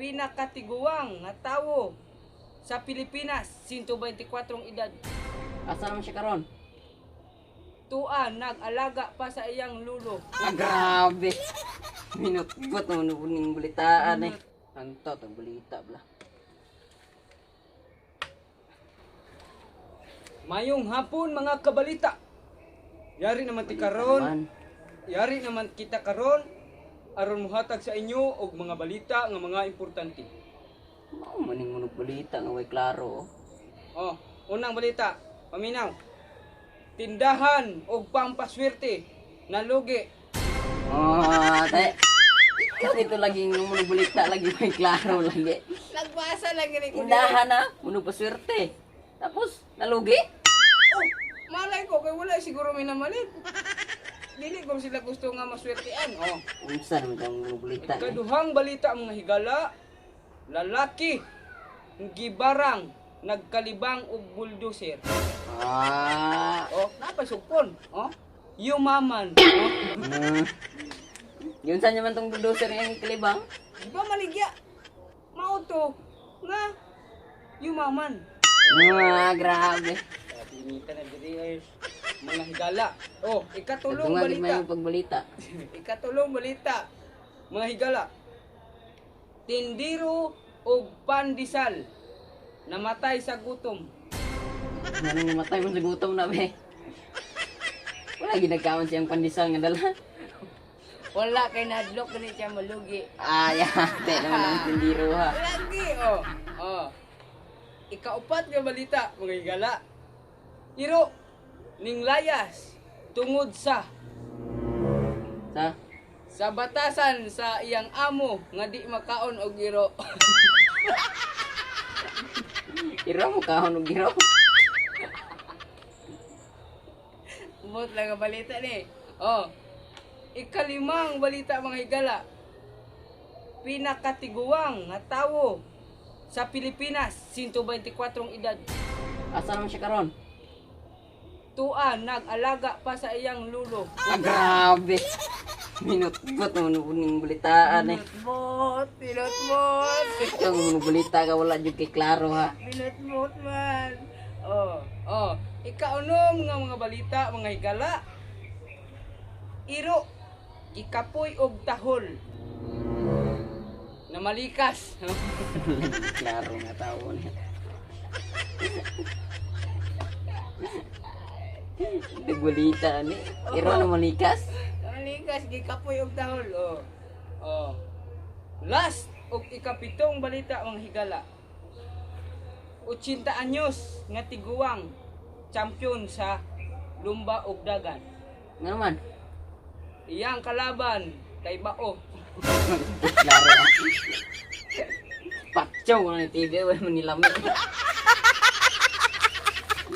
pinakatiguang nga tawo sa Pilipinas, 124 edad. Asa naman siya karon? Tuan, nag-alaga pa sa iyang lulo. Ah, grabe. Minutbot mo nubuning balitaan eh. Anto, itong balita bla. Mayong hapon mga kabalita. Yari naman ti karon, yari naman kita karon aron muhatag sa inyo og mga balita nga mga importante. mao maning mo balita nga way klaro. oh. Oh, unang balita, paminaw. Tindahan og pampaswerte nalugi. Oh, te. Ikaw dito lagi ng mga balita lagi way klaro lagi. Nagbasa lang ko. Tindahan na, muno pa swerte. Tapos, nalugi? Oh, malay ko kay wala siguro may namalit. Dili ko sila gusto nga maswertean. Oh, Unsa naman ang balita. Kaduhang balita mga higala, lalaki gibarang nagkalibang og bulldozer. Ah, Oh, napasugpon. Oh, yumaman. Oh, mm. Yun saan naman tong bulldozer yung kalibang? di ba maligya? Mauto nga yumaman. Ah, grabe. Pinita na diri mga higala. Oh, ikatulong Tunga gid may balita. yung pagbalita. Ikatulong balita. Mga higala. Tindiro og pandisal namatay sa gutom. Manang namatay mo sa gutom na be. Wala ginagkaon siyang pandesal nga dala. Wala kay nadlok gani siya malugi. Ah, yate naman ang tindiro ha. Lagi oh. Oh. Ikaupat nga balita mga higala. Iro ning layas tungod sa Sa? sa batasan sa iyang amo nga di makaon og iro. Iro mo kahon og giro. Mot lang ang balita ni. Oh. Ikalimang balita mga higala. Pinakatiguang nga tawo sa Pilipinas, 124 edad. Asa naman siya karon? Tuan, nag-alaga pa sa iyang lulo. Ah, grabe. Minutbot mo nubuning balitaan eh. Pinutmot, pinutmot. Ikaw mo balita ka wala jud kay klaro ha. Pinutmot man. Oh, oh. Ikaunom nga mga balita, mga higala. Iro, ikapoy og tahol. Na malikas. klaro nga tawo niya. Nagbalita ni. Iro na malikas. Malikas, gikapoy og tahol. Oh. Oh. Last, og ikapitong balita, mga higala. 80 anyos nga tiguang champion sa lumba ug dagan. Nga naman. Iyang kalaban kay Bao. Klaro na yung TV, wala man.